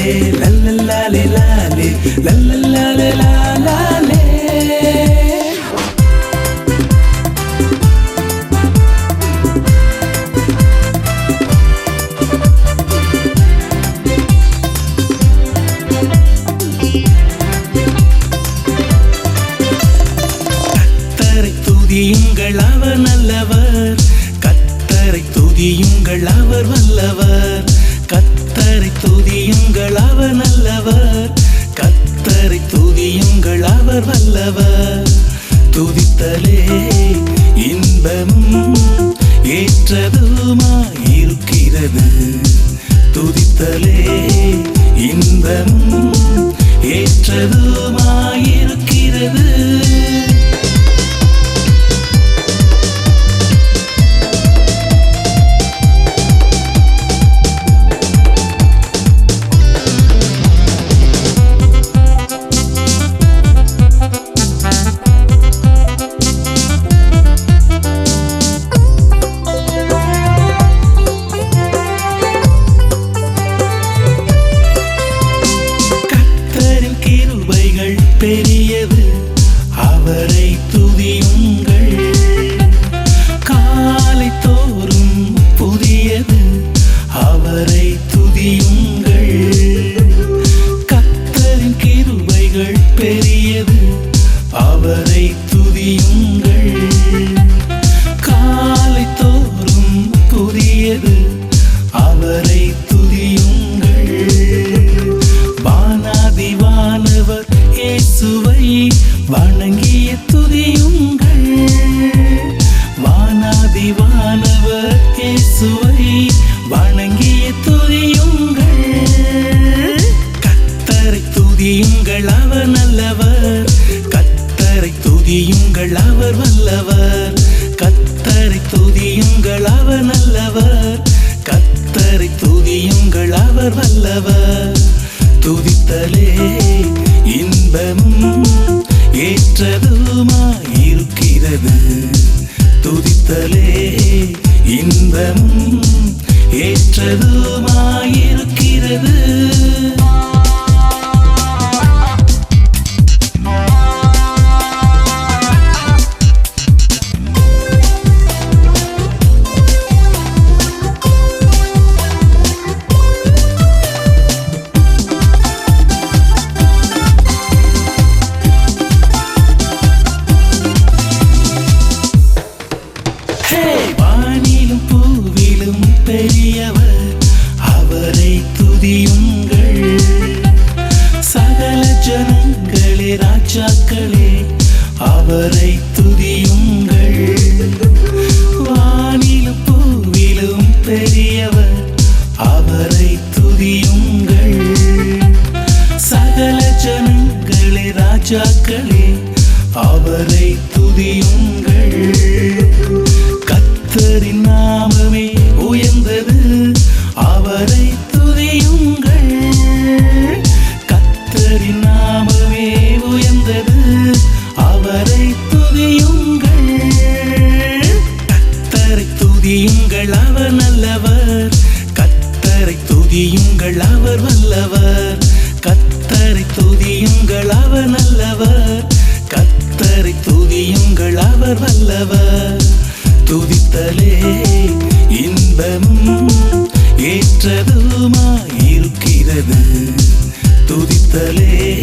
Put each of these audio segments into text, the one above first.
லாலே லல்லல்லாலே லாலே லல்லல்லாலே லாலே துதியுங்கள் அவர் நல்லவர். கத்தரை துதியுங்கள் அவர் வல்லவர். அவர் கத்தரை துதியுங்கள் அவர் வல்லவர். துதித்தலே இன்பமும் ஏற்றதுமாயிருக்கிறது. துதித்தலே இன்பமும் ஏற்றதுமாயிருக்கிறது. இயேசுவை வணங்கிய துதியும் இன்பம் ஏற்றதுமாயிருக்கிறது. ராஜாக்களே அவரை துதியுங்கள். வானிலும் பூவிலும் பெரியவர் அவரை துதியுங்கள். சகல ஜனங்களே ராஜாக்களே அவரை துதியுங்கள். கத்தரின் நாமமே உயர்ந்தது அவரை அவர் வல்லவர் துதித்தலே இன்பமும் ஏற்றதுமாயிருக்கிறது. துதித்தலே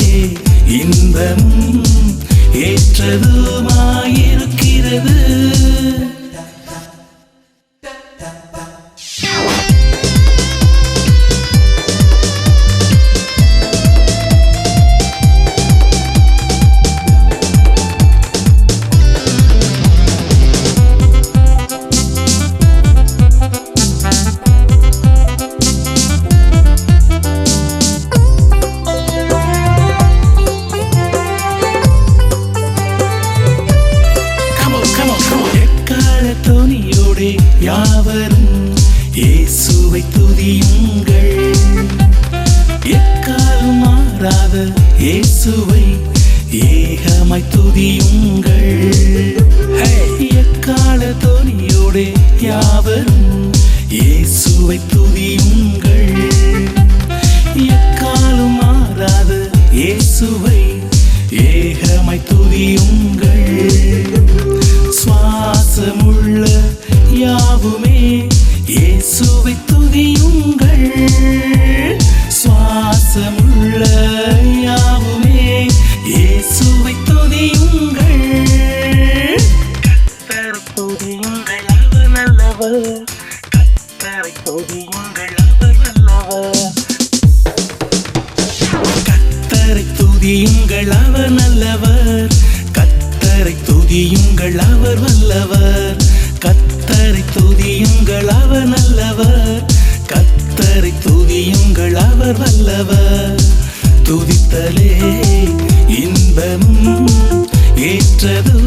இன்பமும் ஏற்றதுமாயிருக்கிறது. யாவரும் இயேசுவை துதியுங்கள். எக்காலும் மாறாத இயேசுவை ஏகமாய் துதியுங்கள். எக்கால தொனியோடே யாவரும் இயேசுவை துதியுங்கள். எக்காலும் மாறாத இயேசுவை ஏகமாய் துதியுங்கள். போது உங்கள் அவனவோ கத்தரை துதியுங்கள் அவர் நல்லவர். கத்தரை துதியுங்கள் அவர் வல்லவர். கத்தரை துதியுங்கள் அவர் நல்லவர். கத்தரை துதியுங்கள் அவர் வல்லவர். துதித்தலே இன்பம் ஏற்றதும்